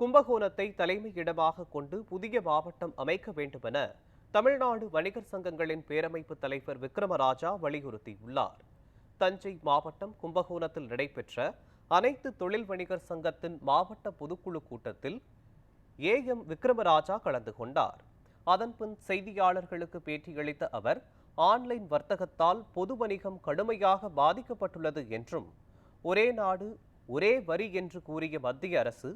கும்பகோணத்தை தலைமையிடமாக கொண்டு புதிய மாவட்டம் அமைக்க வேண்டுமென தமிழ்நாடு வணிகர் சங்கங்களின் பேரமைப்பு தலைவர் விக்ரமராஜா வலியுறுத்தியுள்ளார். தஞ்சை மாவட்டம் கும்பகோணத்தில் நடைபெற்ற அனைத்து தொழில் வணிகர் சங்கத்தின் மாவட்ட பொதுக்குழு கூட்டத்தில் ஏ. எம். விக்ரமராஜா கலந்து கொண்டார். அதன்பின் செய்தியாளர்களுக்கு பேட்டியளித்த அவர் ஆன்லைன் வர்த்தகத்தால் பொது வணிகம் கடுமையாக பாதிக்கப்பட்டுள்ளது என்றும் ஒரே நாடு ஒரே வரி என்று கூறிய மத்திய அரசு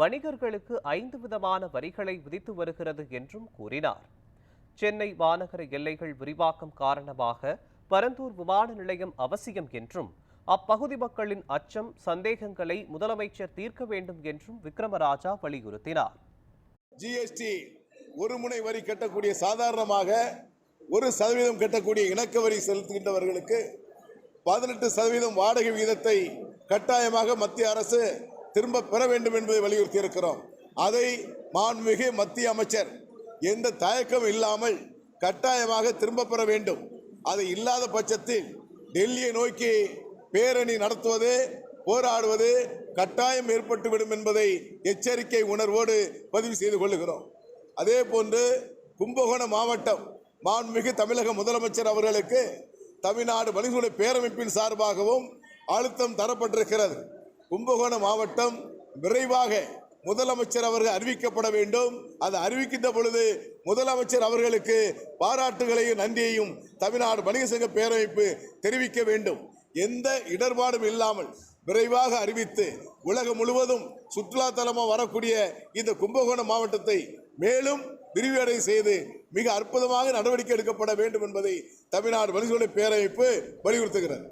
வணிகர்களுக்கு ஐந்து விதமான வரிகளை விதித்து வருகிறது என்றும் கூறினார். சென்னை மாநகர எல்லைகள் விரிவாக்கம் காரணமாக பரந்தூர் விமான நிலையம் அவசியம் என்றும் அப்பகுதி மக்களின் அச்சம் சந்தேகங்களை முதலமைச்சர் தீர்க்க வேண்டும் என்றும் விக்ரமராஜா வலியுறுத்தினார். ஜிஎஸ்டி ஒரு முனை வரி கட்டக்கூடிய சாதாரணமாக ஒரு சதவீதம் கட்டக்கூடிய இணக்க வரி செலுத்துகின்றவர்களுக்கு பதினெட்டு சதவீதம் வாடகை விகிதத்தை கட்டாயமாக மத்திய அரசு திரும்ப பெற வேண்டும் என்பதை வலியுறுத்தி இருக்கிறோம் அதை மாண்புமிகு மத்திய அமைச்சர் எந்த தயக்கம் இல்லாமல் கட்டாயமாக திரும்ப பெற வேண்டும். அது இல்லாத பட்சத்தில் டெல்லியை நோக்கி பேரணி நடத்துவது போராடுவது கட்டாயம் ஏற்பட்டுவிடும் என்பதை எச்சரிக்கை உணர்வோடு பதிவு செய்து கொள்ளுகிறோம். அதே போன்று கும்பகோணம் மாவட்டம் மாண்புமிகு தமிழக முதலமைச்சர் அவர்களுக்கு தமிழ்நாடு வலிகுடை பேரமைப்பின் சார்பாகவும் அழுத்தம் தரப்பட்டிருக்கிறது. கும்பகோணம் மாவட்டம் விரைவாக முதலமைச்சர் அவர்கள் அறிவிக்கப்பட வேண்டும். அது அறிவிக்கின்ற பொழுது முதலமைச்சர் அவர்களுக்கு பாராட்டுகளையும் நன்றியையும் தமிழ்நாடு வணிக சங்க பேரமைப்பு தெரிவிக்க வேண்டும். எந்த இடர்பாடும் இல்லாமல் விரைவாக அறிவித்து உலகம் முழுவதும் சுற்றுலா தலமாக வரக்கூடிய இந்த கும்பகோணம் மாவட்டத்தை மேலும் விரிவடை செய்து மிக அற்புதமாக நடவடிக்கை எடுக்கப்பட வேண்டும் என்பதை தமிழ்நாடு வணிகர்களை பேரமைப்பு வலியுறுத்துகிறது.